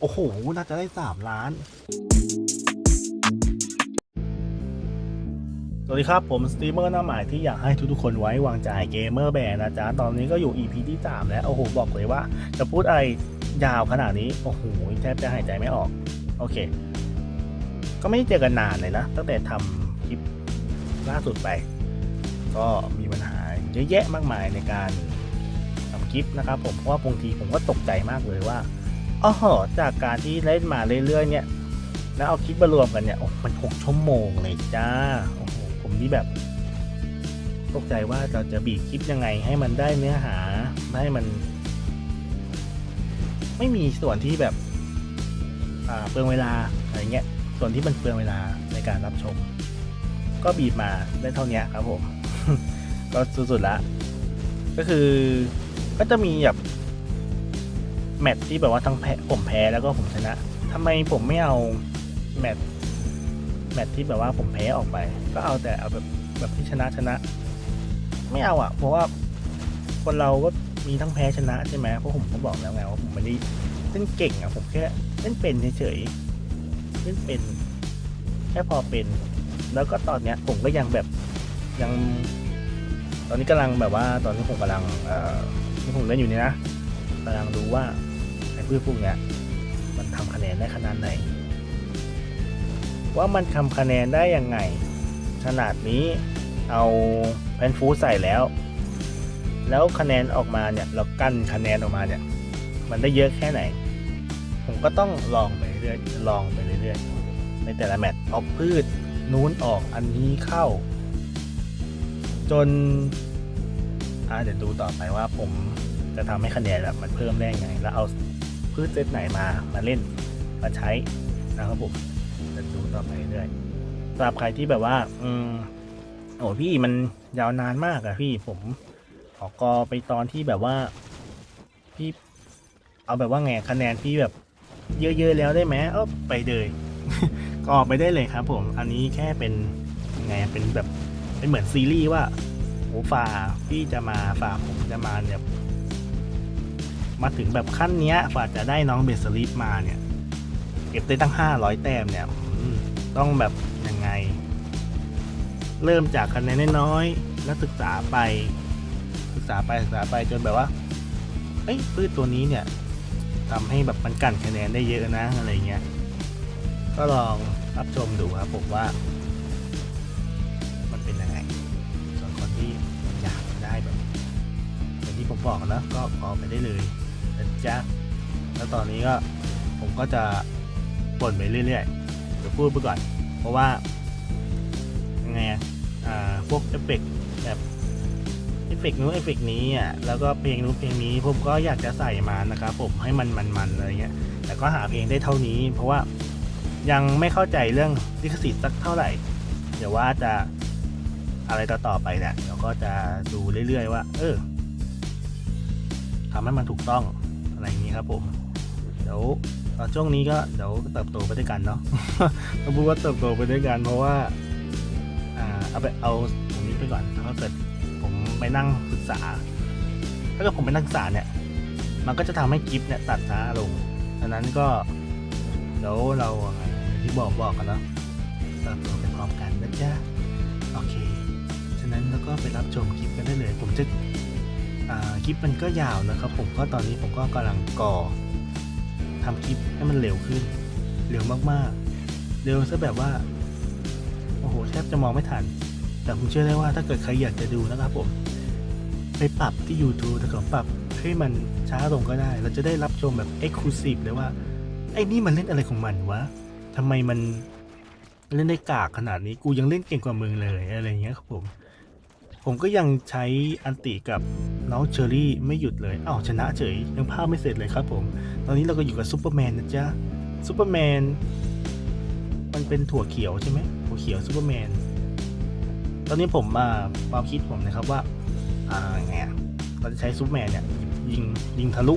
โอ้โห น่าจะได้สามล้าน สวัสดีครับ ผมสตรีมเมอร์หน้าใหม่ที่อยากให้ทุกๆคนไว้วางใจเกมเมอร์แบร์นะจ๊ะ ตอนนี้ก็อยู่ EP ที่ 3 แล้ว โอ้โห บอกเลยว่า จะพูดอะไรยาวขนาดนี้ โอ้โห แทบจะหายใจไม่ออก โอเค ก็ไม่ได้เจอกันนานเลยนะ ตั้งแต่ทำคลิปล่าสุดไป ก็มีปัญหาเยอะแยะมากมายในการทำคลิปนะครับผม เพราะว่าบางทีผมก็ตกใจมากเลยว่า อ๋อจากการที่เล่นมาเรื่อยๆเนี่ย แล้วเอาคลิปมารวมกันเนี่ยโอ้มันหกชั่วโมงเลยจ้า โอ้โห ผมนี่แบบตกใจว่าเราจะบีบคลิปยังไงให้มันได้เนื้อหาให้มัน ไม่มีส่วนที่แบบเปลืองเวลาอะไรเงี้ย ส่วนที่มันเปลืองเวลาในการรับชม ก็บีบมาได้เท่านี้ครับผม ก็สุดๆละ ก็คือก็จะมีแบบ แมตช์ที่แบบว่าทั้งแพ้ผมแพ้แล้วก็ผมชนะทำไมผมไม่เอาแมตช์แมตช์ที่แบบว่าผมแพ้ออกไป ก็เอาแต่เอาแบบแบบที่ชนะชนะ ไม่เอาอะ เพราะว่าคนเราก็มีทั้งแพ้ชนะใช่ไหมเพราะผมก็บอกแล้วไงว่าผมไม่ได้เล่นเก่งอะ ผมแค่เล่นเป็นเฉยๆเล่นเป็นแค่พอเป็น แล้วก็ตอนเนี้ยผมก็ยังแบบยัง ตอนนี้กำลังแบบว่าตอนนี้ผมกำลังเอ่อที่ผมเล่นอยู่นี่นะกำลังดูว่า พืชพวกนี้มันทำคะแนนได้ขนาดไหน ว่ามันทำคะแนนได้ยังไง ขนาดนี้เอาแพนฟูใส่แล้ว แล้วคะแนนออกมาเนี่ยเรากั้นคะแนนออกมาเนี่ยมันได้เยอะแค่ไหน ผมก็ต้องลองไปเรื่อยๆลองไปเรื่อยๆในแต่ละแมตช์เอาพืชนู้นออกอันนี้เข้า จนอ่าเดี๋ยวดูต่อไปว่าผมจะทำให้คะแนนแบบมันเพิ่มได้ยังไง แล้วเอา พืชเซตไหนมามาเล่นมาใช้นะครับผมจะดูต่อไปเรื่อยสำหรับใครที่แบบว่า อืมโอ้พี่มันยาวนานมากอะพี่ผมขอกอไปตอนที่แบบว่า พี่เอาแบบว่าไงคะแนนพี่แบบ เยอะๆแล้วได้ไหมเออไปเลยก็ออกไปได้เลยครับ ผมอันนี้แค่เป็นไงเป็นแบบเป็นเหมือนซีรีส์ว่าโอ้ฝ่าพี่จะมาฝ่าผมจะมาเนี่ย มาถึงแบบขั้นเนี้ยฝ่าจะได้น้องเบสลิปมาเนี่ย เก็บได้ตั้งห้าร้อยแต้มเนี่ยต้องแบบยังไง เริ่มจากคะแนนน้อยๆแล้วศึกษาไป ศึกษาไปศึกษาไปจนแบบว่าเอ้ยพืชตัวนี้เนี่ยทำให้แบบมันกันคะแนนได้เยอะนะอะไรเงี้ยก็ลองรับชมดูครับผมว่า มันเป็นยังไงส่วนคนที่อยากได้แบบอย่างที่ผมบอกนะก็ขอไปได้เลย จ๊ะ แล้วตอนนี้ก็ผมก็จะบ่นไปเรื่อยๆ เดี๋ยวพูดไปก่อน เพราะว่ายังไงอ่าพวกเอฟเฟกแบบเอฟเฟกนู้นเอฟเฟกนี้อะแล้วก็เพลงนู้นเพลงนี้ผมก็อยากจะใส่มานะครับผมให้มันมันๆอะไรเงี้ย แต่ก็หาเพลงได้เท่านี้ เพราะว่ายังไม่เข้าใจเรื่องลิขสิทธิ์สักเท่าไหร่ เดี๋ยวว่าจะอะไรต่อๆไปเนี่ยเดี๋ยวก็จะดูเรื่อยๆว่า เออทำให้มันถูกต้อง อะไรอย่างนี้ครับผม เดี๋ยวตอนช่วงนี้ก็เดี๋ยวเติบโตไปด้วยกันเนาะต้องพูดว่าเติบโตไปด้วยกันเพราะว่าเอาไปเอาตรงนี้ไปก่อนถ้าเกิดผมไปนั่งศึกษา ถ้าเกิดผมไปนั่งศึกษาเนี่ย มันก็จะทำให้คลิปเนี่ยตัดช้าลงดังนั้นก็เดี๋ยวเราอย่างที่บอกบอกกันเนาะเติบโตไปพร้อมกันนะจ๊ะโอเค ฉะนั้นแล้วก็ไปรับชมคลิปกันได้เลย ผมจะ คลิปมันก็ยาวนะครับ ผมก็ตอนนี้ผมก็กำลังก่อทำคลิปให้มันเร็วขึ้น เร็วมากๆ เร็วซะแบบว่า โอ้โหแทบจะมองไม่ทัน แต่ผมเชื่อได้ว่าถ้าเกิดใครอยากจะดูนะครับผม ไปปรับที่ YouTube แต่ก็ปรับให้มันช้าลงก็ได้ เราจะได้รับชมแบบ Exclusive เลยว่า ไอ้นี่มันเล่นอะไรของมันวะทำไมมันเล่นได้กากขนาดนี้กูยังเล่นเก่งกว่ามึงเลยอะไรเงี้ยครับผม ผมก็ยังใช้อันติกับน้องเชอรี่ไม่หยุดเลยอ้าวชนะเฉยยังภาพไม่เสร็จเลยครับผม ตอนนี้เราก็อยู่กับซูเปอร์แมนนะจ๊ะซูเปอร์แมนมันเป็นถั่วเขียวใช่ไหมถั่วเขียวซูเปอร์แมนตอนนี้ผมมาความคิดผมนะครับว่าอ่าไงเราจะใช้ซูเปอร์แมนเนี่ยยิงยิงทะลุ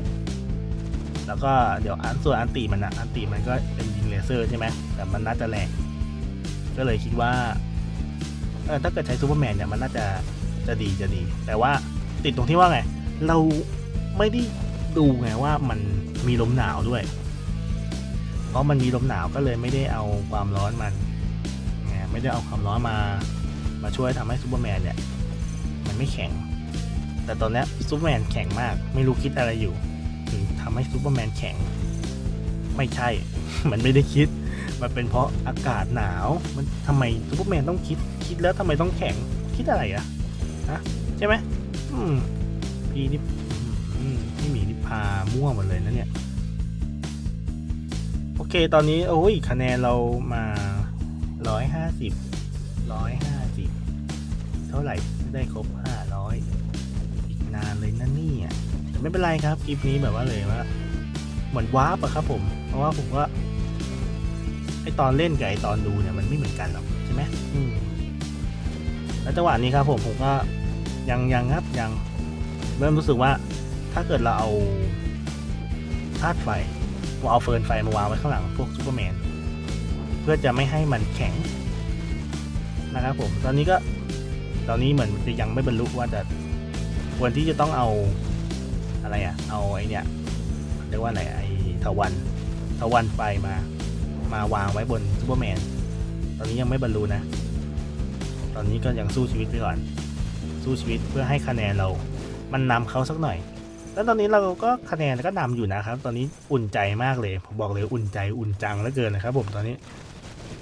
แล้วก็เดี๋ยวอันส่วนอันตีมันอะอันตีมันก็เป็นยิงเลเซอร์ใช่ไหมแต่มันน่าจะแรงก็เลยคิดว่า เออถ้าเกิดใช้ซูเปอร์แมนเนี่ยมันน่าจะจะดีจะดี แต่ว่าติดตรงที่ว่าไง เราไม่ได้ดูไงว่ามันมีลมหนาวด้วย เพราะมันมีลมหนาวก็เลยไม่ได้เอาความร้อนมันไงไม่ได้เอาความร้อนมามาช่วยทำให้ซูเปอร์แมนเนี่ยมันไม่แข็ง แต่ตอนนี้ซูเปอร์แมนแข็งมาก ไม่รู้คิดอะไรอยู่ถึงทำให้ซูเปอร์แมนแข็ง ไม่ใช่ มันไม่ได้คิด มันเป็นเพราะอากาศหนาว มันทำไมซูเปอร์แมนต้องคิด คิดแล้วทำไมต้องแข็งคิดอะไรอะฮะใช่ไหมอืมพี่นี่อืมพี่หมีนี่พามั่วหมดเลยนะเนี่ย โอเคตอนนี้โอ้ยคะแนนเรามาร้อยห้าสิบร้อยห้าสิบเท่าไหร่ได้ครบห้าร้อยอีกนานเลยนะนี่ยแต่ไม่เป็นไรครับคลิปนี้แบบว่าเลยว่า เหมือนวาร์ปอะครับผม เพราะว่าผมว่าไอตอนเล่นกับไอตอนดูเนี่ยมันไม่เหมือนกันหรอกใช่ไหมอืม แล้วจังหวะนี้ครับผมผมก็ยังยังครับยังเริ่มรู้สึกว่าถ้าเกิดเราเอาธาตุไฟเราเอาเฟิร์นไฟมาวางไว้ข้างหลังพวกซูเปอร์แมนเพื่อจะไม่ให้มันแข็งนะครับผมตอนนี้ก็ตอนนี้เหมือนจะยังไม่บรรลุว่าจะควรที่จะต้องเอาอะไรอะเอาไอเนี่ยเรียกว่าอะไรไอถาวันถาวันไฟมามาวางไว้บนซูเปอร์แมนตอนนี้ยังไม่บรรลุนะ ตอนนี้ก็ยังสู้ชีวิตไปก่อน สู้ชีวิตเพื่อให้คะแนนเรา มันนำเขาสักหน่อย แล้วตอนนี้เราก็คะแนนก็นำอยู่นะครับ ตอนนี้อุ่นใจมากเลย ผมบอกเลยอุ่นใจอุ่นจังเหลือเกินนะครับ ผมตอนนี้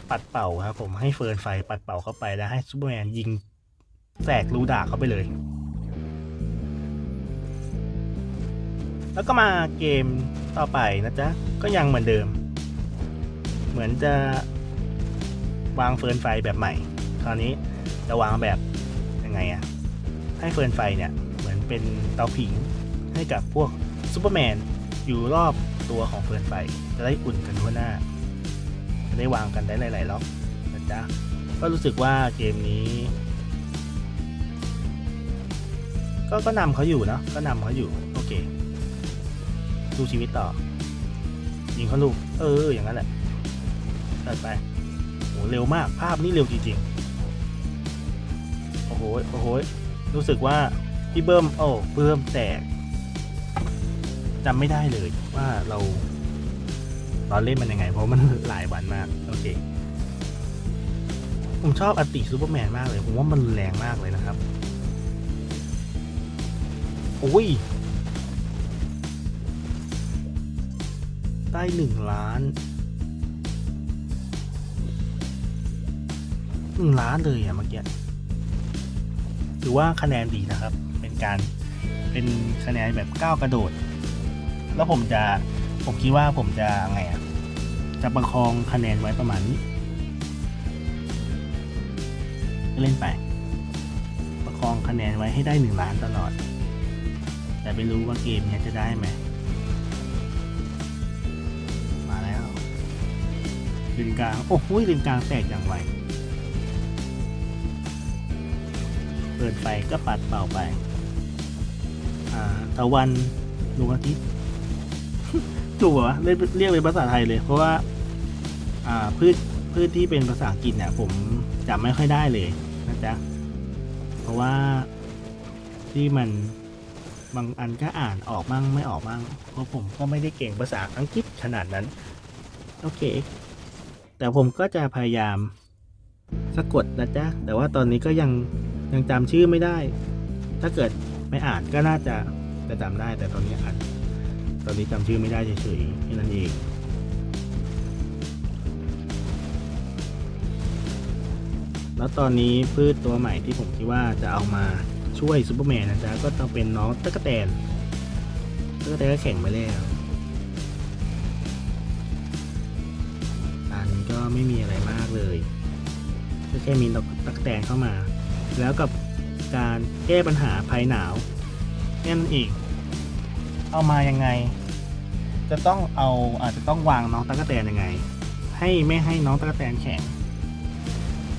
ปัดเป่าครับ ผมให้เฟิร์นไฟปัดเป่าเข้าไปแล้วให้ซูเปอร์แมนยิงแสกรูดาเข้าไปเลย แล้วก็มาเกมต่อไปนะจ๊ะ ก็ยังเหมือนเดิม เหมือนจะวางเฟิร์นไฟแบบใหม่ คราวนี้ จะวางแบบยังไงอะให้เฟิร์นไฟเนี่ยเหมือนเป็นเตาผิงให้กับพวกซูเปอร์แมนอยู่รอบตัวของเฟิร์นไฟจะได้อุ่นกันทั่วหน้าจะได้วางกันได้หลายๆรอบนะจ๊ะก็รู้สึกว่าเกมนี้ ก็ก็นำเขาอยู่เนาะก็นำเขาอยู่โอเคสู้ชีวิตต่อยิงเขาลูกเอออย่างนั้นแหละตัดไปโหเร็วมากภาพนี่เร็วจริงๆ โอ้โหโอ้โหรู้สึกว่าพี่เบิ้มโอ้เบิ้มแตกจำไม่ได้เลยว่าเราตอนเล่นมันยังไง เพราะมันหลายวันมาก โอเค ผมชอบอติซูเปอร์แมนมากเลย ผมว่ามันรุนแรงมากเลยนะครับโอ้ยได้หนึ่งล้านหนึ่งล้านเลยอะเมื่อกี้ ถือว่าคะแนนดีนะครับ เป็นการเป็นคะแนนแบบก้าวกระโดด แล้วผมจะผมคิดว่าผมจะไงอะจะประคองคะแนนไว้ประมาณนี้เล่นไป ประคองคะแนนไว้ให้ได้หนึ่งล้านตลอด แต่ไม่รู้ว่าเกมเนี้ยจะได้ไหมมาแล้วเลนกลาง โอ้โหเลนกลางแตกอย่างไว เปิดไฟก็ปัดเป่าไปอ่าตะวันดวงอาทิตย์ถูกปะเรียกเรียกเป็นภาษาไทยเลย เพราะว่าอ่าพืชพืชที่เป็นภาษาอังกฤษเนี่ยผมจำไม่ค่อยได้เลยนะจ๊ะ เพราะว่าที่มันบางอันก็อ่านออกมั่งไม่ออกมั่งเพราะผมก็ไม่ได้เก่งภาษาอังกฤษขนาดนั้น โอเค แต่ผมก็จะพยายามสะกดนะจ๊ะ แต่ว่าตอนนี้ก็ยัง ยังจำชื่อไม่ได้ ถ้าเกิดไม่อ่านก็น่าจะจะจำได้ แต่ตอนนี้อ่านตอนนี้จำชื่อไม่ได้เฉยๆแค่นั้นเองแล้วตอนนี้พืชตัวใหม่ที่ผมคิดว่าจะเอามาช่วยซูเปอร์แมนนะจ๊ะก็ต้องเป็นน้องตะกะแตนตะกะแตนก็แข่งไปแล้วอันนี้ก็ไม่มีอะไรมากเลยก็แค่มีตะกะแตนเข้ามา แล้วกับการแก้ปัญหาภัยหนาวนั่นเองเอามายังไง จะต้องเอาอาจจะต้องวางน้องตะกะแตนยังไง ให้ไม่ให้น้องตะกะแตนแข็ง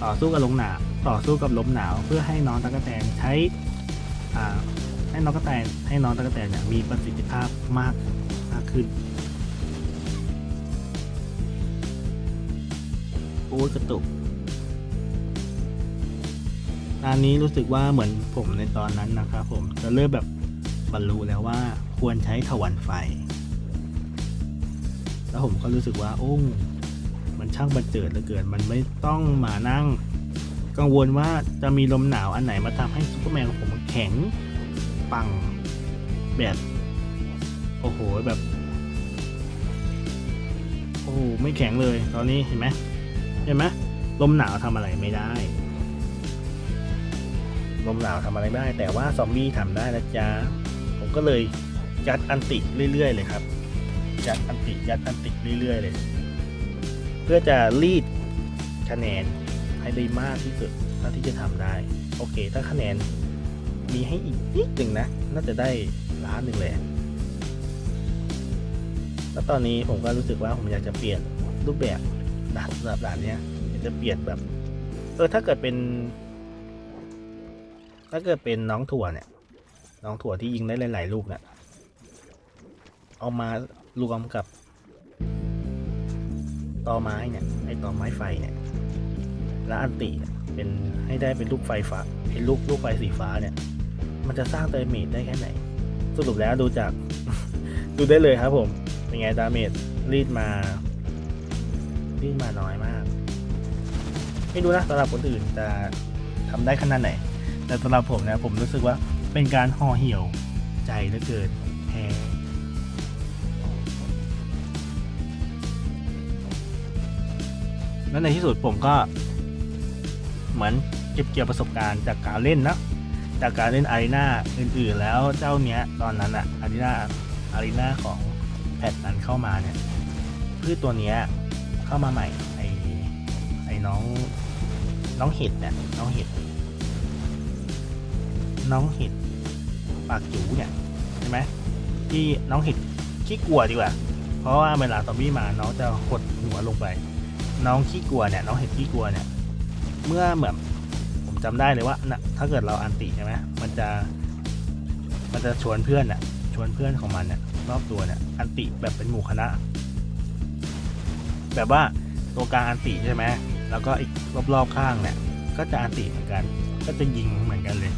ต่อสู้กับลมหนาวต่อสู้กับลมหนาว เพื่อให้น้องตะกแตนใช้ให้น้องตะกแตนให้น้องตะกแตนเนี่ยมีประสิทธิภาพมากมากขึ้นโอ้ยกระตุก ตอนนี้รู้สึกว่าเหมือนผมในตอนนั้นนะครับผมจะเริ่มแบบบรรลุแล้วว่าควรใช้ถวันไฟ แล้วผมก็รู้สึกว่าโอ้มันช่างบันเจิดเหลือเกิน มันไม่ต้องมานั่ง กังวลว่าจะมีลมหนาวอันไหนมาทำให้ซูเปอร์แมนของผมแข็งปังแบบโอ้โหแบบ โอ้ไม่แข็งเลย ตอนนี้เห็นไหมเห็นไหมลมหนาวทำอะไรไม่ได้ ลมหนาวทำอะไรไม่ได้ แต่ว่าซอมบี้ทำได้นะจ๊ะผมก็เลยยัดอันติเรื่อยๆเลยครับยัดอันติยัดอันติเรื่อยๆเลย เพื่อจะรีดคะแนนให้ได้มากที่สุดเท่าที่จะทำได้ โอเค ถ้าคะแนนมีให้อีกนิดหนึ่งนะ น่าจะได้ล้านหนึ่งเลยแล้วตอนนี้ผมก็รู้สึกว่าผมอยากจะเปลี่ยนรูปแบบด่านแบบด่านเนี้ยอยากจะเปลี่ยนแบบเออถ้าเกิดเป็น ถ้าเกิดเป็นน้องถั่วเนี่ย น้องถั่วที่ยิงได้หลายๆลูกเนี่ยเอามารวมกับตอไม้เนี่ยไอตอไม้ไฟเนี่ยแล้วอันติเนี่ยเป็นให้ได้เป็นลูกไฟฟ้าเป็นลูกลูกไฟสีฟ้าเนี่ย มันจะสร้างดาเมจได้แค่ไหน สรุปแล้วดูจากดูได้เลยครับผมเป็นไงดาเมจรีดมารีดมาน้อยมาก ไม่รู้นะสำหรับคนอื่นจะทำได้ขนาดไหน แต่สำหรับผมนะผมรู้สึกว่าเป็นการห่อเหี่ยวใจเหลือเกินแพ้แล้วในที่สุดผมก็ เหมือนเก็บเกี่ยวประสบการณ์จากการเล่นนะจากการเล่นอารีนาอื่นๆ แล้วเจ้าเนี้ยตอนนั้นอะอารีนาอารีนาของแพทนั้นเข้ามาเนี่ยพืชตัวเนี้ยเข้ามาใหม่ไอ้ไอ้น้องน้องเห็ดเนี่ยน้องเห็ด น้องเห็ดปากจูเนี่ยใช่ไหมที่น้องเห็ดขี้กลัวดีกว่า เพราะว่าเวลาซอมบี้มาน้องจะหดหัวลงไป น้องขี้กลัวเนี่ยน้องเห็ดขี้กลัวเนี่ยเมื่อเหมือนผมจำได้เลยว่านะถ้าเกิดเราอันติใช่ไหมมันจะ มันจะชวนเพื่อนน่ะชวนเพื่อนของมันเนี่ยรอบตัวเนี่ยอันติแบบเป็นหมู่คณะ แบบว่าตัวกลางอันติใช่ไหมแล้วก็อีกรอบๆข้างเนี่ยก็จะอันติเหมือนกัน ก็จะยิงเหมือนกันเลย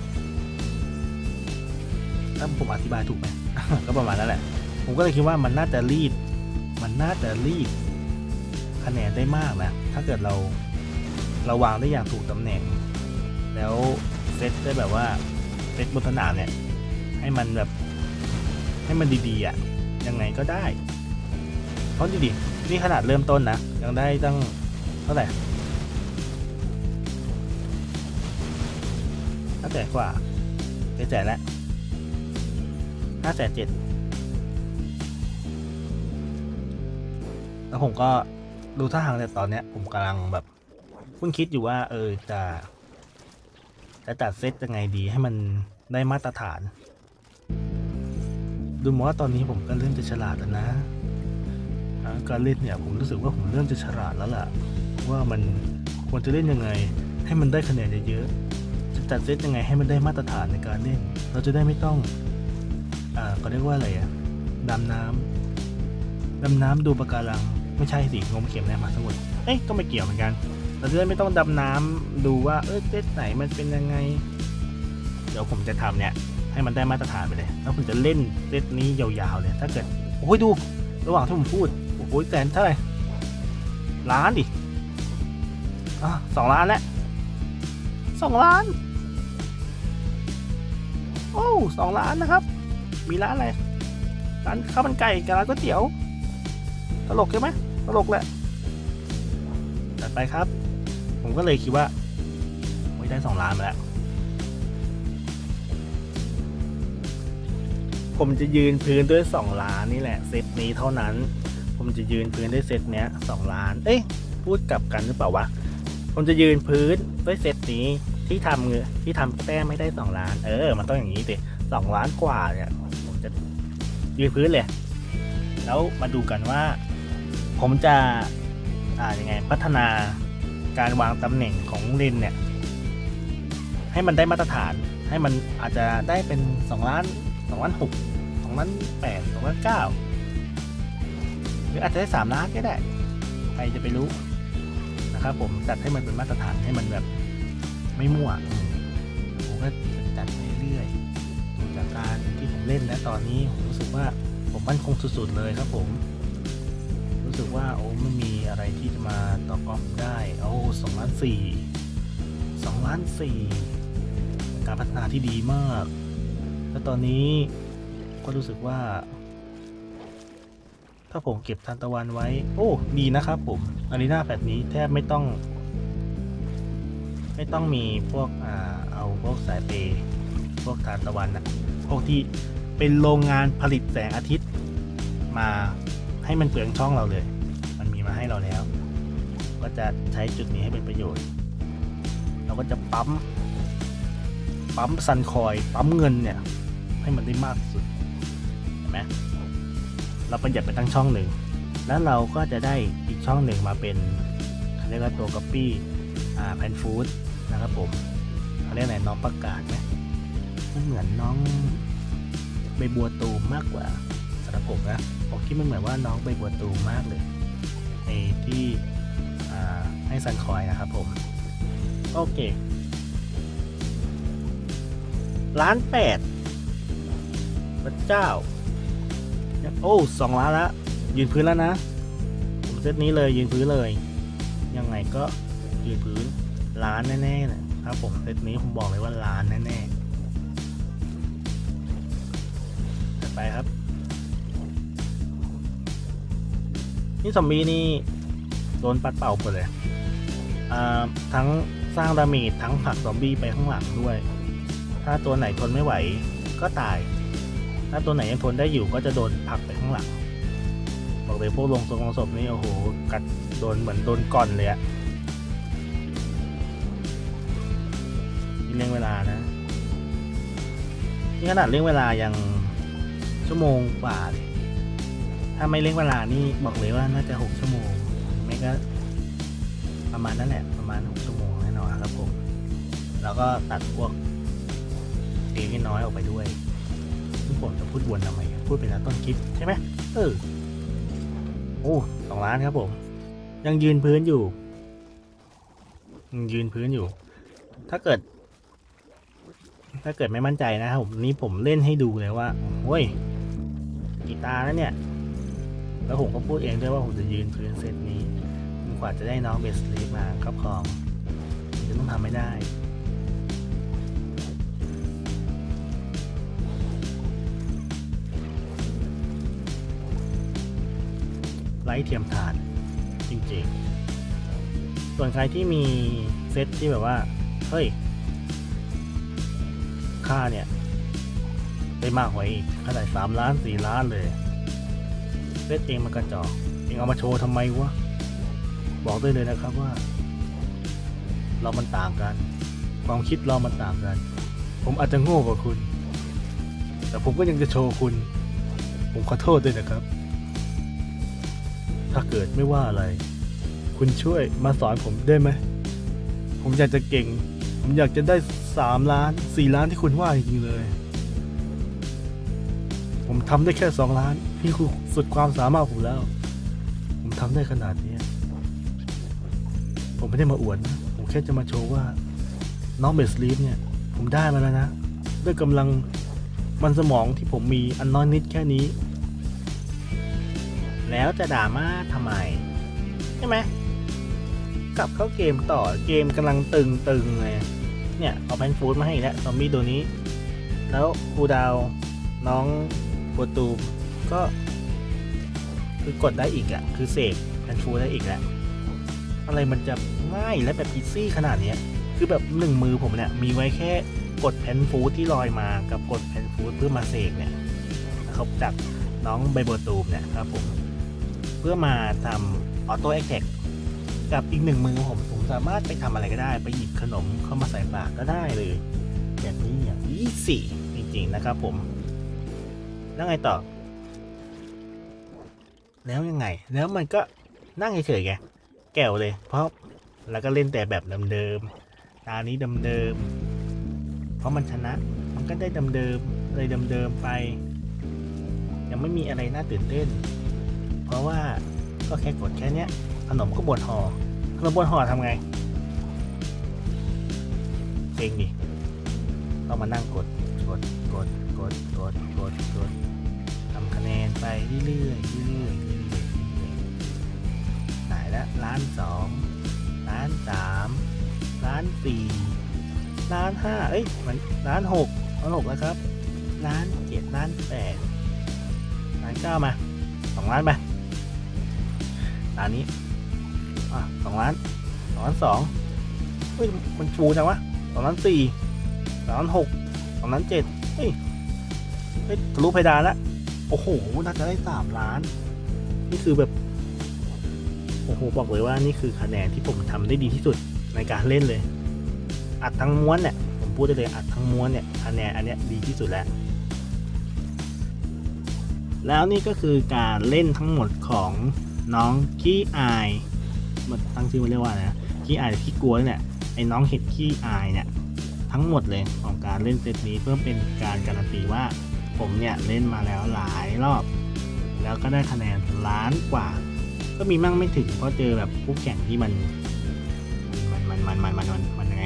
ถ้าผมอธิบายถูกไหม ก็ประมาณนั้นแหละ ผมก็เลยคิดว่ามันน่าจะรีด มันน่าจะรีดคะแนนได้มากนะ ถ้าเกิดเราเราวางได้อย่างถูกตำแหน่ง แล้วเซตได้แบบว่าเซตบนสนามเนี่ย ให้มันแบบให้มันดีๆอะ ยังไงก็ได้ เพราะดิ นี่ขนาดเริ่มต้นนะ ยังได้ตั้งเท่าไหร่ห้าแสนกว่าเจ็ดแสนแล้ว ห้าแสนเจ็ดแล้วผมก็ดูท่าทางแต่ตอนเนี้ย ผมกำลังแบบเพิ่งคิดอยู่ว่า เออจะ จะจัดเซตยังไงดีให้มันได้มาตรฐาน ดูเหมือนว่าตอนนี้ผมก็เริ่มจะฉลาดแล้วนะการเล่นเนี่ยผมรู้สึกว่าผมเริ่มจะฉลาดแล้วล่ะ ว่ามันควรจะเล่นยังไง ให้มันได้คะแนนเยอะๆจะจัดเซตยังไงให้มันได้มาตรฐานในการเล่น เราจะได้ไม่ต้อง อ่าก็เรียกว่าอะไรอะดำน้ำดำน้ำดูปะการัง ไม่ใช่สิงมเข็มในมหาสมุทรเอ้ยก็ไม่เกี่ยวเหมือนกัน เราจะได้ไม่ต้องดำน้ำดูว่าเออเซตไหนมันเป็นยังไง เดี๋ยวผมจะทำเนี่ย ให้มันได้มาตรฐานไปเลย แล้วผมจะเล่นเซตนี้ยาวๆเลย ถ้าเกิดโอ้ยดู ระหว่างที่ผมพูดโอ้โหแสนเท่าไหร่ล้านดิอะสองล้านแล้วสองล้าน โอ้สองล้านนะครับ มีร้านอะไร ร้านข้าวมันไก่กับร้านก๋วยเตี๋ยว ตลกใช่ไหมตลกแหละจัดไปครับ ผมก็เลยคิดว่าโอ้ยได้สองล้านมาแล้ว ผมจะยืนพื้นด้วย2ล้านนี่แหละเซตนี้เท่านั้น ผมจะยืนพื้นด้วยเซตเนี้ย2ล้าน เอ้ยพูดกลับกันหรือเปล่าวะ ผมจะยืนพื้นด้วยเซตนี้ที่ทำเงที่ทำแต้มไม่ได้2ล้าน เออ มันต้องอย่างนี้สิสองล้านกว่าเนี่ย ยืนพื้นเลย แล้วมาดูกันว่า ผมจะอ่ายังไง พัฒนาการวางตำแหน่งของเลนเนี่ย ให้มันได้มาตรฐาน ให้มันอาจจะได้เป็น2ล้าน2ล้าน6 2ล้าน8 2ล้าน9หรืออาจจะได้ 3 ล้านก็ได้ ใครจะไปรู้นะครับผมจัดให้มันเป็นมาตรฐานให้มันแบบไม่มั่วผมก็จัดไปเรื่อย การที่ผมเล่นและตอนนี้ผมรู้สึกว่าผมมั่นคงสุดๆเลยครับผม รู้สึกว่าโอ้ไม่มีอะไรที่จะมาต่อกอล์ฟได้โอ้สองล้านสี่สองล้านสี่การพัฒนาที่ดีมาก แล้วตอนนี้ก็รู้สึกว่า ถ้าผมเก็บทานตะวันไว้ โอ้ดีนะครับผมอารีนาแบบนี้แทบไม่ต้อง ไม่ต้องมีพวกอ่าเอาพวกสายเปย์พวกทานตะวันนะ วกที่เป็นโรงงานผลิตแสงอาทิตย์ มาให้มันเปลืองช่องเราเลย มันมีมาให้เราแล้ว ก็จะใช้จุดนี้ให้เป็นประโยชน์ เราก็จะปั๊ม ปั๊มซันคอย ปั๊มเงินเนี่ย ให้มันได้มากสุดเห็นไหมเราประหยัดไปตั้งช่องหนึ่ง แล้วเราก็จะได้อีกช่องหนึ่งมาเป็นเขาเรียกว่าตัวก๊อปปี้อ่าแพนฟูดนะครับผมเขาเรียกอะไรน้องประกาศไหมมันเหมือนน้อง บบัวตูมมากกว่าสำหรับผมนะผมคิดมันเหมือนว่าน้องใบบัวตูมมากเลยในที่ให้ซันคอยนะครับผมโอเคล้านแปดพระเจ้า โอ้สองล้านละยืนพื้นแล้วนะผมเซตนี้เลยยืนพื้นเลย ยังไงก็ยืนพื้นล้านแน่ๆนะครับผมเซตนี้ผมบอกเลยว่าล้านแน่ๆ ครับ นี่ซอมบี้นี่โดนปัดเป่าหมดเลยทั้งสร้างดาเมจทั้งผลักซอมบี้ไปข้างหลังด้วย ถ้าตัวไหนทนไม่ไหวก็ตาย ถ้าตัวไหนยังทนได้อยู่ก็จะโดนผลักไปข้างหลัง บอกเลยพวกลงทรงลงศพนี่โอ้โห กัดโดนเหมือนโดนก่อนเลยอะเร่งเวลานะ นี่ขนาดเร่งเวลายัง ชั่วโมงกว่าเลย ถ้าไม่เร่งเวลานี่บอกเลยว่าน่าจะหกชั่วโมง ไม่ก็ ประมาณนั้นแหละ ประมาณหกชั่วโมงแน่นอนครับผม แล้วก็ตัดพวกตีน้อยออกไปด้วยซึ่ผมจะพูดวนทำไม พูดไปแล้วต้นคลิปใช่ไหมเออ โอ้สองล้านครับผม ยังยืนพื้นอยู่ยังยืนพื้นอยู่ ถ้าเกิด ถ้าเกิดไม่มั่นใจนะครับผมนี่ผมเล่นให้ดูเลยว่าโอ้ย กีตาร์นะเนี่ย แล้วผมก็พูดเองด้วยว่าผมจะยืนพื้นเซตนี้จนกว่าจะได้น้องเบสลีฟมาครอบครองผมจะต้องทำไม่ได้ไร้เทียมทานจริงๆ ส่วนใครที่มีเซตที่แบบว่า เฮ้ย ค่าเนี่ย ได้มากกว่าอีกขนาดสามล้านสี่ล้านเลยเซเองมันกระจอกเองเอามาโชว์ทำไมวะบอกได้เลยนะครับว่า เรามันต่างกัน ความคิดเรามันต่างกัน ผมอาจจะโง่กว่าคุณ แต่ผมก็ยังจะโชว์คุณ ผมขอโทษด้วยนะครับ ถ้าเกิดไม่ว่าอะไร คุณช่วยมาสอนผมได้ไหมผมอยากจะเก่ง ผมอยากจะได้สามล้านสี่ล้านที่คุณว่าจริงๆเลย ผมทำได้แค่สองล้าน นี่คือสุดความสามารถผมแล้ว ผมทำได้ขนาดนี้ ผมไม่ได้มาอวดนะ ผมแค่จะมาโชว์ว่า น้องเบสลีฟเนี่ย ผมได้มาแล้วนะ ด้วยกำลังมันสมองที่ผมมีอันน้อยนิดแค่นี้ แล้วจะด่ามาทำไม ใช่ไหมกลับเข้าเกมต่อเกมกำลังตึงตึงเลยเนี่ยเอาแพนฟูดมาให้อีกแล้วซอมบี้ตัวนี้ แล้วครูดาวน้อง ปรตูมก็คือกดได้อีกอะคือเสกแพนฟูได้อีกแล้วอะไรมันจะง่ายและแบบอีซี่ขนาดเนี้ย คือแบบหนึ่งมือผมเนี่ย มีไว้แค่กดแพนฟูที่ลอยมากับกดแพนฟูเพื่อมาเสกเนี่ยนะครับจากน้องใบโบตูมเนี่ยครับผมเพื่อมาทำออโต้แอคแท็กกับอีกหนึ่งมือผมผมสามารถไปทำอะไรก็ได้ ไปหยิบขนมเข้ามาใส่ปากก็ได้เลย แบบนี้อย่างอีสี่จริงๆนะครับผม แล้วไงต่อ แล้วยังไง แล้วมันก็นั่งเฉยๆไงแก้วเลย เพราะแล้วก็เล่นแต่แบบเดิมๆตานี้เดิมๆเพราะมันชนะ มันก็ได้เดิมๆอะไรเดิมๆไป ยังไม่มีอะไรน่าตื่นเต้น เพราะว่าก็แค่กดแค่เนี้ยขนมก็บดห่อขนมบดห่อทำไงเองดิต้องมานั่งกดกดกดกดกด ดกดทำคะแนนไปเรื่อยๆเรื่อยๆเรื่อยๆเรื่อยๆานสองล้านสามล้านสี่ล้านห้าเอ้ยมันล้านหกล้านหกแล้วครับล้านเจ็ดล้านแปดล้านเก้ามาสองล้านไปล้านนี้อะสองล้านสองล้านสองเฮ้ยมันฟูจังวะสองล้านสี่สองล้านหกสองล้านเจ็ดเฮ้ย เฮ้ยทะลุเพดานละโอ้โห น่าจะได้สามล้าน นี่คือแบบ โอ้โห บอกเลยว่านี่คือคะแนนที่ผมทำได้ดีที่สุดในการเล่นเลย อัดทั้งม้วนเนี่ย ผมพูดได้เลยอัดทั้งม้วนเนี่ย คะแนนอันเนี้ยดีที่สุดแล้ว แล้วนี่ก็คือการเล่นทั้งหมดของน้องขี้อายมันตั้งชื่อมันเรียกว่าอะไรนะขี้อายหรือขี้กลัวเนี่ยไอ้น้องเห็ดขี้อายเนี่ยทั้งหมดเลยของการเล่นเซตนี้เพื่อเป็นการการันตีว่า ผมเนี่ยเล่นมาแล้วหลายรอบ แล้วก็ได้คะแนนล้านกว่า ก็มีมั่งไม่ถึงเพราะเจอแบบคู่แข่งที่มัน มันมันมันมันมันมันมันไง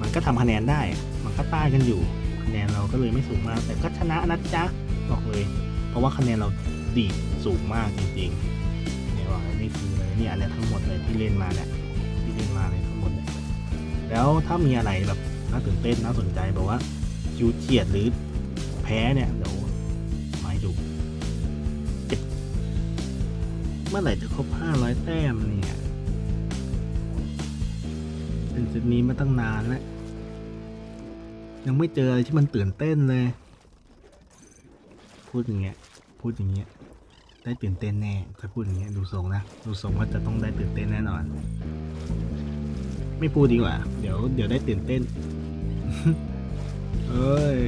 มันก็ทำคะแนนได้ มันก็ต้านกันอยู่ คะแนนเราก็เลยไม่สูงมาก แต่ก็ชนะนะจ๊ะบอกเลย เพราะว่าคะแนนเราดีสูงมากจริงๆเนี่ยว่านี่คือเลยเนี่ยเนี้ยทั้งหมดเลยที่เล่นมาเนี่ยที่เล่นมาเลยทั้งหมดเลยแล้วถ้ามีอะไรแบบน่าตื่นเต้นน่าสนใจแบบว่าคิวเฉียดหรือ พ้เนี่ยเดี๋ยวมาดูเมื่อไหร่จะครบ 500 แต้มเนี่ยเป็นจุดนี้มาตั้งนานแล้ว ยังไม่เจออะไรที่มันตื่นเต้นเลย พูดอย่างเงี้ย พูดอย่างเงี้ย ได้ตื่นเต้นแน่ ถ้าพูดอย่างเงี้ยดูทรงนะ ดูทรงว่าจะต้องได้ตื่นเต้นแน่นอน ไม่พูดดีกว่า เดี๋ยว เดี๋ยวได้ตื่นเต้น เอ้ย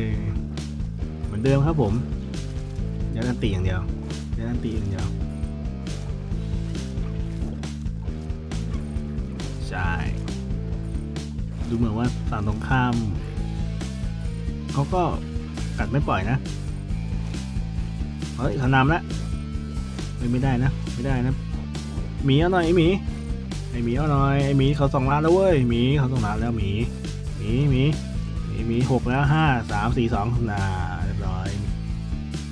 เหมือนเดิมครับผมยันอันตีอย่างเดียวยันอันตีอย่างเดียว ใช่ ดูเหมือนว่าฝั่งตรงข้าม เขาก็กัดไม่ปล่อยนะ เฮ้ยเขานำแล้วไม่ได้นะ ไม่ได้นะหมีเอาหน่อยไอหมีไอหมีเอาหน่อยไอหมีเขาสองล้านแล้วเว้ยหมีเขาสองล้านแล้วหมีหมีหมีหมีหมีหกแล้วห้าสามสี่สองนา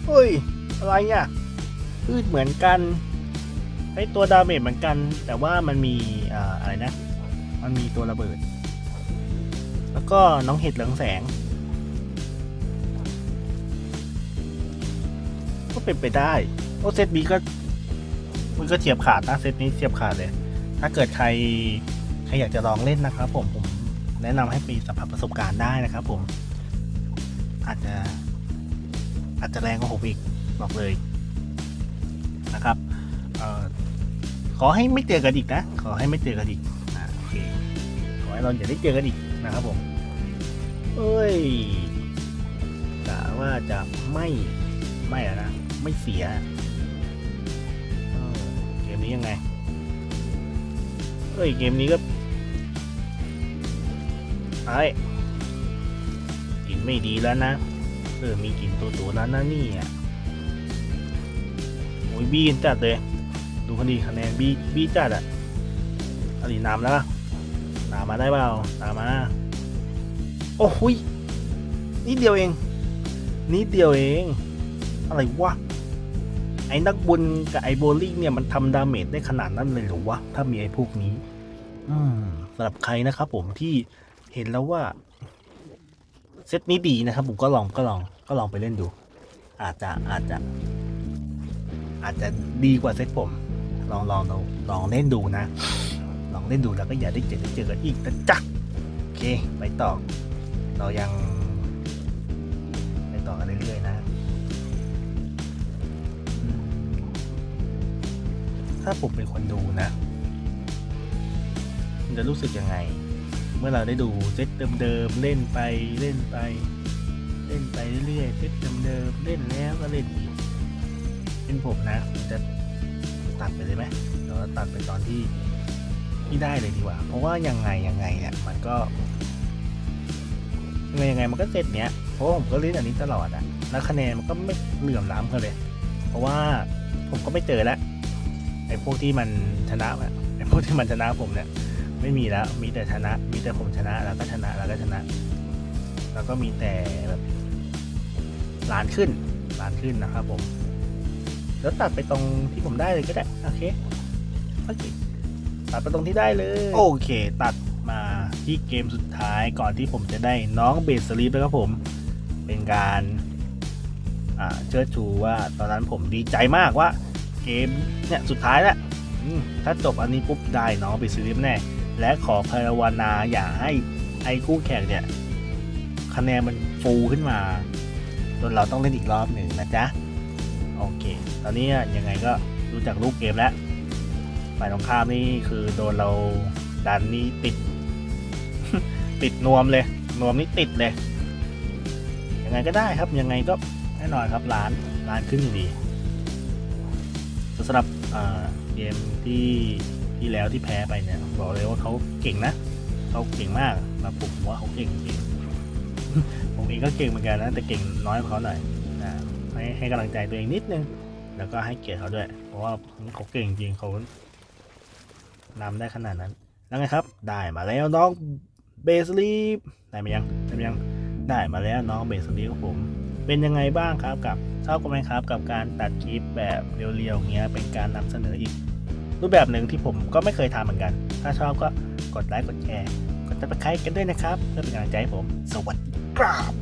เฮ้ย อะไรเนี่ยพืชเหมือนกันไอตัวดาเมจเหมือนกัน แต่ว่ามันมีอ่าอะไรนะ มันมีตัวระเบิด แล้วก็น้องเห็ดเหลืองแสง ก็เป็นไปได้โอ้เซตนี้ก็มันก็เฉียบขาดนะเซตนี้เฉียบขาดเลย ถ้าเกิดใครใครอยากจะลองเล่นนะครับผมผมแนะนำให้ไปสัมผัสประสบการณ์ได้นะครับผมอาจจะ อาจจะแรงกว่าผมอีกบอกเลยนะครับออขอให้ไม่เจอกันอีกนะ ขอให้ไม่เจอกันอีกอ่าโอเคขอให้เราอย่าได้เจอกันอีกนะครับผมเอ้ยกะว่าจะไม่ไม่อะนะไม่เสียเกมนี้ยังไงเอ้ยเกมนี้ก็ไอ้กินไม่ดีแล้วนะ เออมีกลิ่นตัวตัวแล้วนะนี่อะโอ้ยบีจัดเลย ดูคดีคะแนนบีบีจัดอะอันนี้นำแล้วนำมาได้เปล่านำมา โอ้โหยนิดเดียวเองนิดเดียวเอง อะไรวะ ไอ้นักบุญกับไอ้โบลิ่งเนี่ยมันทำดาเมจได้ขนาดนั้นเลยหรือวะ ถ้ามีไอ้พวกนี้ อืมสำหรับใครนะครับผมที่เห็นแล้วว่า เซตนี้ดีนะครับผมก็ลองก็ลองก็ลองไปเล่นดู อาจจะอาจจะ อาจจะดีกว่าเซตผม ลองลองลองลองเล่นดูนะ ลองเล่นดูแล้วก็อย่าได้เจอได้เจอกันอีกนะจ๊ะโอเคไปต่อ เรายังไปต่อกันเรื่อยๆนะ ถ้าผมเป็นคนดูนะจะรู้สึกยังไง เมื่อเราได้ดูเซตเดิมๆเล่นไปเล่นไป เล่นไปเรื่อยๆเซตเดิมๆเล่นแล้วก็เล่นอีกเป็นผมนะผมจะตัดไปเลยไหมเดี๋ยวตัดไปตอนที่ที่ได้เลยดีกว่า เพราะว่ายังไงยังไงเนี่ยมันก็ยังไงยังไงมันก็เซตเนี้ยเพราะผมก็เล่นอันนี้ตลอดอะแล้วคะแนนมันก็ไม่เหลื่อมล้ำกันเลย เพราะว่าผมก็ไม่เจอแล้วไอ้พวกที่มันชนะอะไอ้พวกที่มันชนะผมเนี่ย ไม่มีแล้ว มีแต่ชนะ มีแต่ผมชนะ แล้วก็ชนะ แล้วก็ชนะ แล้วก็มีแต่แบบล้านขึ้นล้านขึ้นนะครับผม แล้วตัดไปตรงที่ผมได้เลยก็ได้ โอเค โอเค ตัดไปตรงที่ได้เลย โอเค ตัดมาที่เกมสุดท้ายก่อนที่ผมจะได้น้องเบสสลีปนะครับผม เป็นการอ่าเชิดชูว่าตอนนั้นผมดีใจมากว่าเกมเนี่ยสุดท้ายแล้วอืมถ้าจบอันนี้ปุ๊บได้น้องเบสสลีปแน่ และขอภาวนาอย่าให้ไอ้คู่แข่งเนี่ยคะแนนมันฟูขึ้นมาจนเราต้องเล่นอีกรอบหนึ่งนะจ๊ะโอเค ตอนนี้ยังไงก็ดูจากรูปเกมแล้วฝ่ายตรงข้ามนี่คือโดนเราดันนี่ติด ติดนวมเลย นวมนี่ติดเลย ยังไงก็ได้ครับยังไงก็แน่นอนครับล้านล้านขึ้นอยู่ดีสำหรับเกมที่ ที่แล้วที่แพ้ไปเนี่ยบอกเลยว่าเขาเก่งนะเขาเก่งมากมาผมว่าเขาเก่งจริงผมเองก็เก่งเหมือนกันนะแต่เก่งน้อยกว่าเขาหน่อยนะให้ให้กำลังใจตัวเองนิดนึง แล้วก็ให้เกียรติเขาด้วย เพราะว่าเขาเก่งจริงเขานำได้ขนาดนั้น แล้วไงครับ ได้มาแล้วน้องเบสลีฟได้มายังได้มายังได้มาแล้วน้องเบสลีฟของผม เป็นยังไงบ้างครับกับชอบกันไหมครับกับการตัดคลิปแบบเรียวๆเงี้ยเป็นการนำเสนออีก รูปแบบหนึ่งที่ผมก็ไม่เคยทำเหมือนกัน ถ้าชอบก็กดไลค์กดแชร์กดติดตามกันด้วยนะครับเพื่อเป็นกำลังใจให้ผม สวัสดีครับ